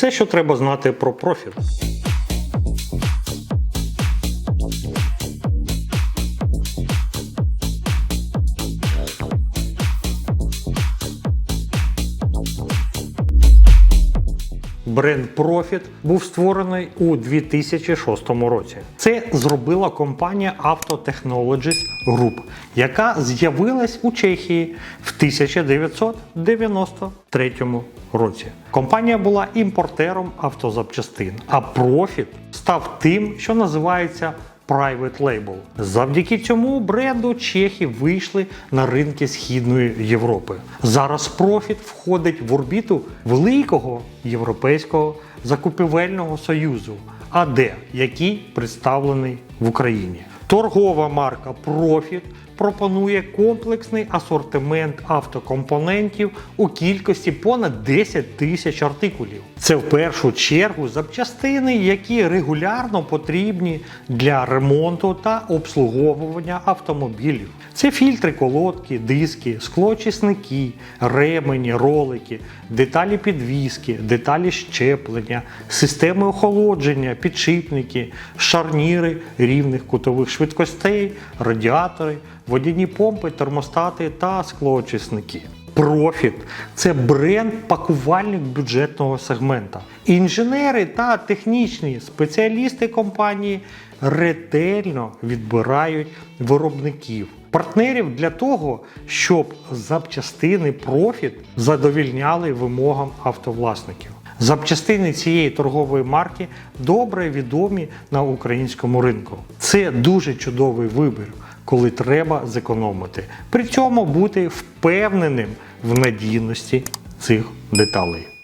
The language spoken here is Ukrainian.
Все, що треба знати про профіт. Бренд Profit був створений у 2006 році. Це зробила компанія Auto Technologies Group, яка з'явилась у Чехії в 1993 році. Компанія була імпортером автозапчастин, а Profit став тим, що називається Private Label. Завдяки цьому бренду чехи вийшли на ринки Східної Європи. Зараз Profit входить в орбіту великого європейського закупівельного союзу АД, який представлений в Україні. Торгова марка Profit пропонує комплексний асортимент автокомпонентів у кількості понад 10 тисяч артикулів. Це в першу чергу запчастини, які регулярно потрібні для ремонту та обслуговування автомобілів. Це фільтри, колодки, диски, склоочисники, ремені, ролики, деталі підвіски, деталі щеплення, системи охолодження, підшипники, шарніри рівних кутових швидкостей, радіатори, водяні помпи, термостати та склоочисники. Профіт це бренд пакувальник бюджетного сегмента. Інженери та технічні спеціалісти компанії ретельно відбирають виробників, партнерів для того, щоб запчастини профіт задовільняли вимогам автовласників. Запчастини цієї торгової марки добре відомі на українському ринку. Це дуже чудовий вибір, коли треба зекономити. При цьому бути впевненим в надійності цих деталей.